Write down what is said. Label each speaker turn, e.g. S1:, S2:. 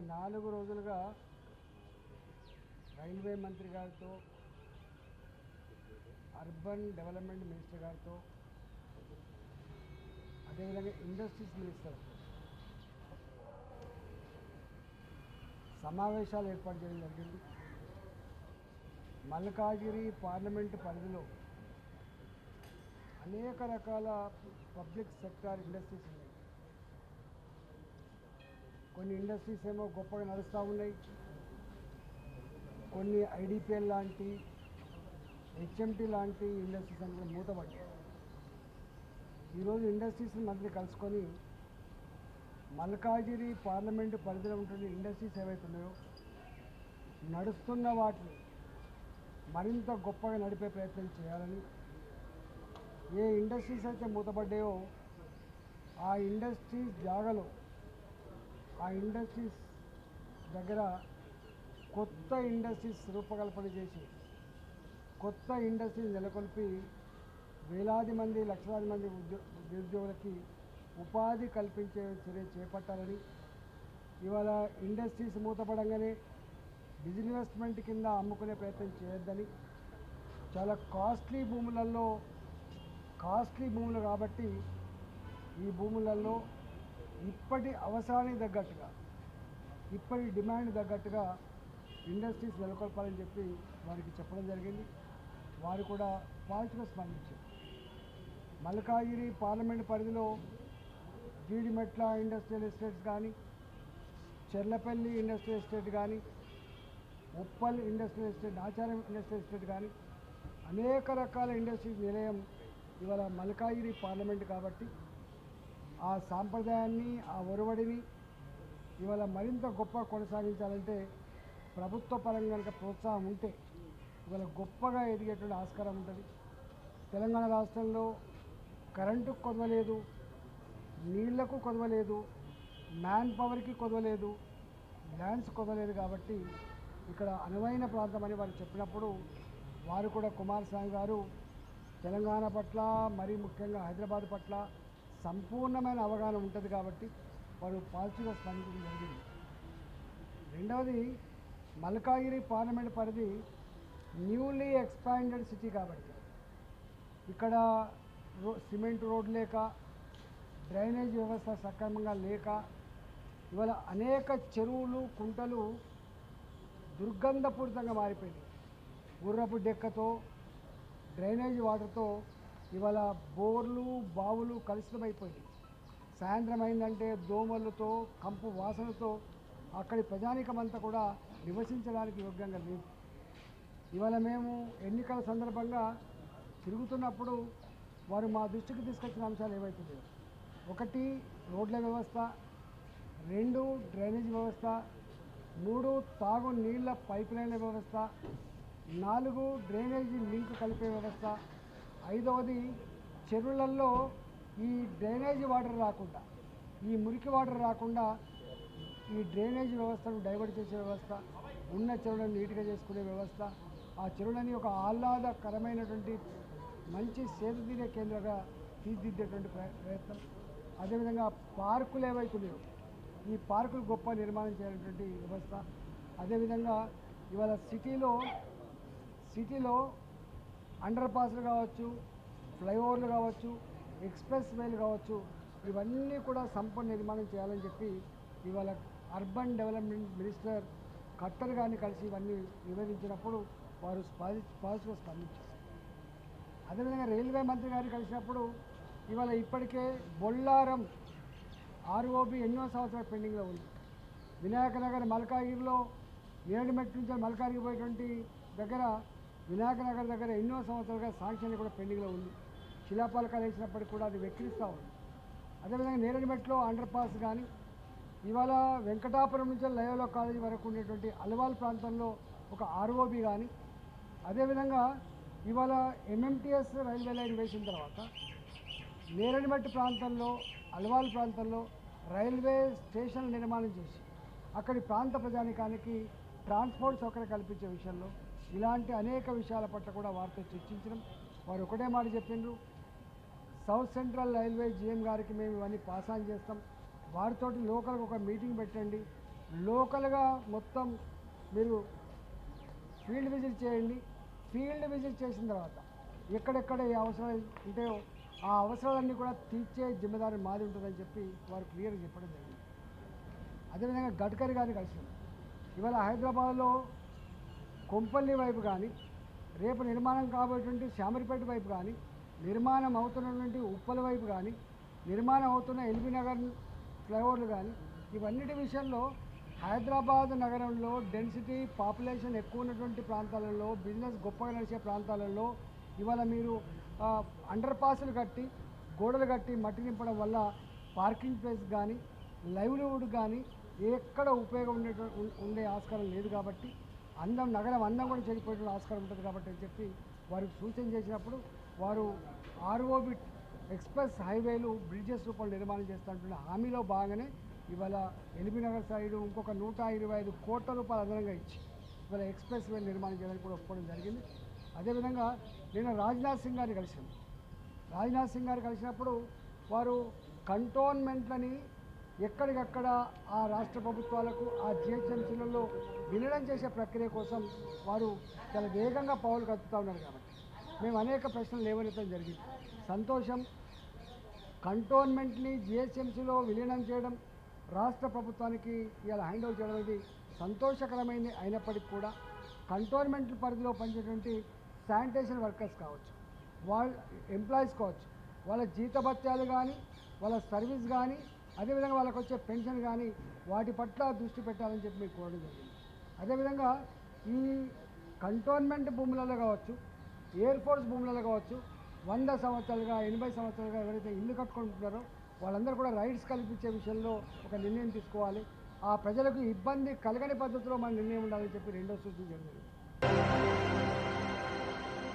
S1: నాలుగు రోజులుగా రైల్వే మంత్రి గారితో అర్బన్ డెవలప్మెంట్ మినిస్టర్ గారితో అదేవిధంగా ఇండస్ట్రీస్ మినిస్టర్ సమావేశాలు ఏర్పాటు చేయడం జరిగింది. మల్కాగిరి పార్లమెంటు పరిధిలో అనేక రకాల పబ్లిక్ సెక్టార్ ఇండస్ట్రీస్ ఉన్నాయి. కొన్ని ఇండస్ట్రీస్ ఏమో గొప్పగా నడుస్తూ ఉన్నాయి. కొన్ని ఐడిపిఎల్ లాంటి హెచ్ఎంటీ లాంటి ఇండస్ట్రీస్ అన్ని మూతపడ్డాయి ఈరోజు ఇండస్ట్రీస్ మధ్య కలుసుకొని మల్కాజిరి పార్లమెంటు పరిధిలో ఉంటున్న ఇండస్ట్రీస్ ఏవైతే ఉన్నాయో నడుస్తున్న వాటిని మరింత గొప్పగా నడిపే ప్రయత్నం చేయాలని ఏ ఇండస్ట్రీస్ అయితే మూతపడ్డాయో ఆ ఇండస్ట్రీస్ జాగలో ఆ ఇండస్ట్రీస్ దగ్గర కొత్త ఇండస్ట్రీస్ రూపకల్పన చేసి కొత్త ఇండస్ట్రీస్ నెలకొల్పి వేలాది మంది లక్షలాది మంది ఉద్యో నిరుద్యోగులకి ఉపాధి కల్పించే చర్య చేపట్టాలని ఇవాళ ఇండస్ట్రీస్ మూతపడంగానే డిజిన్వెస్ట్మెంట్ కింద అమ్ముకునే ప్రయత్నం చేయొద్దని చాలా కాస్ట్లీ భూములలో కాస్ట్లీ భూములు కాబట్టి ఈ భూములలో ఇప్పటి అవసరానికి తగ్గట్టుగా ఇప్పటి డిమాండ్ తగ్గట్టుగా ఇండస్ట్రీస్ నెలకొల్పాలని చెప్పి వారికి చెప్పడం జరిగింది. వారు కూడా పాజిటివ్గా స్పందించారు. మల్కాగిరి పార్లమెంట్ పరిధిలో జీడిమెట్ల ఇండస్ట్రియల్ ఎస్టేట్స్ కానీ చెర్లపల్లి ఇండస్ట్రియల్ ఎస్టేట్ కానీ Uppal industrial estate Acharam industrial estate కానీ అనేక రకాల ఇండస్ట్రీస్ నిలయం ఇవాళ మల్కాగిరి పార్లమెంట్ కాబట్టి ఆ సాంప్రదాయాన్ని ఆ ఒరవడిని ఇవాళ మరింత గొప్ప కొనసాగించాలంటే ప్రభుత్వ పరంగా కనుక ప్రోత్సాహం ఉంటే ఇవాళ గొప్పగా ఎదిగేటువంటి ఆస్కారం ఉంటుంది. తెలంగాణ రాష్ట్రంలో కరెంటుకు కొదవలేదు నీళ్ళకు కొదవలేదు మ్యాన్ పవర్కి కొదవలేదు ల్యాండ్స్ కొదవలేదు కాబట్టి ఇక్కడ అనువైన ప్రాంతం అని వారు చెప్పినప్పుడు వారు కూడా కుమారస్వామి గారు తెలంగాణ పట్ల మరీ ముఖ్యంగా హైదరాబాద్ పట్ల సంపూర్ణమైన అవగాహన ఉంటుంది కాబట్టి వారు పాజిటివ్గా స్పందించడం జరిగింది. రెండవది మల్కాగిరి పార్లమెంట్ పరిధి న్యూలీ ఎక్స్పాండెడ్ సిటీ కాబట్టి. ఇక్కడ రో సిమెంట్ రోడ్ లేక డ్రైనేజ్ వ్యవస్థ సక్రమంగా లేక ఇవాళ అనేక చెరువులు కుంటలు దుర్గంధపూరితంగా మారిపోయింది గుర్రపు డెక్కతో డ్రైనేజ్ వాటర్తో ఇవాళ బోర్లు బావులు కలుషితమైపోయాయి సాయంత్రం అయిందంటే దోమలతో కంపు వాసనతో అక్కడి ప్రజానికమంతా కూడా నివసించడానికి యోగ్యంగా లేదు. ఇవాళ మేము ఎన్నికల సందర్భంగా తిరుగుతున్నప్పుడు వారు మా దృష్టికి తీసుకొచ్చిన అంశాలు ఏవైతున్నాయో. ఒకటి రోడ్ల వ్యవస్థ. రెండు డ్రైనేజ్ వ్యవస్థ. మూడు తాగు నీళ్ళ పైప్ లైన్ల వ్యవస్థ. నాలుగు డ్రైనేజీ లింక్ కలిపే వ్యవస్థ. ఐదవది చెరువులలో ఈ డ్రైనేజీ వాటర్ రాకుండా ఈ మురికి వాటర్ రాకుండా ఈ డ్రైనేజ్ వ్యవస్థను డైవర్ట్ చేసే వ్యవస్థ ఉన్న చెరువులను నీట్గా చేసుకునే వ్యవస్థ ఆ చెరువులని ఒక ఆహ్లాదకరమైనటువంటి మంచి సేదతీరే కేంద్రంగా తీర్చిదిద్దేటువంటి ప్రయత్నం. అదేవిధంగా పార్కులు ఏవైతున్నాయో ఈ పార్కులు గొప్ప నిర్మాణం చేయాలనేటువంటి వ్యవస్థ. అదేవిధంగా ఇవాళ సిటీలో సిటీలో అండర్ పాస్లు కావచ్చు ఫ్లైఓవర్లు కావచ్చు ఎక్స్ప్రెస్ వేలు కావచ్చు ఇవన్నీ కూడా సంపూర్ణ నిర్మాణం చేయాలని చెప్పి ఇవాళ అర్బన్ డెవలప్మెంట్ మినిస్టర్ ఖట్టర్ గారిని కలిసి ఇవన్నీ నివేదించినప్పుడు వారు పాజి పాజిటివ్గా స్పందించారు. అదేవిధంగా రైల్వే మంత్రి గారిని కలిసినప్పుడు ఇవాళ ఇప్పటికే బొల్లారం ఆర్ఓబి ఎన్నో సంవత్సరాలు పెండింగ్లో ఉంది. వినాయక నగర్ మల్కాగిరిలో ఏడుమెట్ నుంచి మల్కాగిరి పోయేటువంటి దగ్గర వినాయక నగర్ దగ్గర ఎన్నో సంవత్సరాలుగా శాంక్షన్ కూడా పెండింగ్లో ఉంది. శిలాపాలకాలు వేసినప్పటికీ కూడా అది వెక్కిరిస్తూ ఉంది. అదేవిధంగా నేరడిమెట్లో అండర్ పాస్ కానీ ఇవాళ వెంకటాపురం నుంచి లయోలో కాలేజీ వరకు ఉండేటువంటి అలవాల్ ప్రాంతంలో ఒక ఆర్ఓబి కానీ అదేవిధంగా ఇవాళ ఎంఎంటీఎస్ రైల్వే లైన్ వేసిన తర్వాత నేరేడుమెట్టు ప్రాంతంలో అలవాల్ ప్రాంతంలో రైల్వే స్టేషన్ నిర్మాణం చేసి అక్కడి ప్రాంత ప్రజానికానికి ట్రాన్స్పోర్ట్ సౌకర్యం కల్పించే విషయంలో ఇలాంటి అనేక విషయాల పట్ల కూడా వారితో చర్చించడం. వారు ఒకటే మాట చెప్పిండ్రు. సౌత్ సెంట్రల్ రైల్వే జీఎం గారికి మేము ఇవన్నీ పాస్ ఆన్ చేస్తాం. వారితోటి లోకల్గా ఒక మీటింగ్ పెట్టండి. లోకల్గా మొత్తం మీరు ఫీల్డ్ విజిట్ చేయండి. ఫీల్డ్ విజిట్ చేసిన తర్వాత ఎక్కడెక్కడ ఏ అవసరాలు ఉంటాయో ఆ అవసరాలన్నీ కూడా తీర్చే జిమ్మదారి మాది ఉంటుందని చెప్పి వారు క్లియర్గా చెప్పడం జరిగింది. అదేవిధంగా గడ్కరీ గారిని కలిసింది ఇవాళ హైదరాబాద్లో కొంపల్లి వైపు కానీ రేపు నిర్మాణం కాబోయేటువంటి శామరిపేట వైపు కానీ నిర్మాణం అవుతున్నటువంటి ఉప్పల వైపు కానీ నిర్మాణం అవుతున్న ఎల్బీ నగర్ ఫ్లైఓవర్లు కానీ ఇవన్నిటి విషయంలో హైదరాబాద్ నగరంలో డెన్సిటీ పాపులేషన్ ఎక్కువ ఉన్నటువంటి ప్రాంతాలలో బిజినెస్ గొప్పగా నడిచే ప్రాంతాలలో ఇవాళ మీరు అండర్ పాస్లు కట్టి గోడలు కట్టి మట్టి నింపడం వల్ల పార్కింగ్ ప్లేస్ కానీ లైవ్లీవుడ్ కానీ ఎక్కడ ఉపయోగం ఉండే ఉండే ఆస్కారం లేదు కాబట్టి అందం నగరం అందం కూడా చెడిపోయే ఆస్కారం ఉంటుంది కాబట్టి అని చెప్పి వారికి సూచన చేసినప్పుడు వారు ఆర్ఓబిట్ ఎక్స్ప్రెస్ హైవేలు బ్రిడ్జెస్ రూపంలో నిర్మాణం చేస్తున్నటువంటి హామీలో భాగంగానే ఇవాళ ఎల్బీ నగర్ సైడు ఇంకొక నూట ఇరవై ఐదు కోట్ల రూపాయలు అదనంగా ఇచ్చి ఇవాళ ఎక్స్ప్రెస్ వే నిర్మాణం చేయడానికి కూడా ఒప్పుకోవడం జరిగింది. అదేవిధంగా నేను రాజ్నాథ్ సింగ్ గారిని కలిసాను రాజ్నాథ్ సింగ్ గారు కలిసినప్పుడు వారు కంటోన్మెంట్లని ఎక్కడికక్కడ ఆ రాష్ట్ర ప్రభుత్వాలకు ఆ జిహెచ్ఎంసీలలో విలీనం చేసే ప్రక్రియ కోసం వారు చాలా వేగంగా పావులు కదుపుతూ ఉన్నారు కాబట్టి. మేము అనేక ప్రశ్నలు లేవనెత్తడం జరిగింది. సంతోషం కంటోన్మెంట్ని జిహెచ్ఎంసీలో విలీనం చేయడం రాష్ట్ర ప్రభుత్వానికి ఇలా హ్యాండ్ ఓవర్ చేయడం అనేది సంతోషకరమైనది అయినప్పటికీ కూడా కంటోన్మెంట్ పరిధిలో పనిచేటువంటి శానిటేషన్ వర్కర్స్ కావచ్చు వాళ్ళ ఎంప్లాయీస్ కావచ్చు వాళ్ళ జీతభత్యాలు కానీ వాళ్ళ సర్వీస్ కానీ అదేవిధంగా వాళ్ళకి వచ్చే పెన్షన్ కానీ వాటి పట్ల దృష్టి పెట్టాలని చెప్పి మీకు కోరడం జరిగింది. అదేవిధంగా ఈ కంటోన్మెంట్ భూములలో కావచ్చు ఎయిర్ ఫోర్స్ భూములలో కావచ్చు వంద సంవత్సరాలుగా ఎనభై సంవత్సరాలుగా ఎవరైతే ఇల్లు కట్టుకుంటున్నారో వాళ్ళందరూ కూడా రైట్స్ కల్పించే విషయంలో ఒక నిర్ణయం తీసుకోవాలి. ఆ ప్రజలకు ఇబ్బంది కలగని పద్ధతిలో మన నిర్ణయం ఉండాలని చెప్పి రెండో సూచన జరిగింది.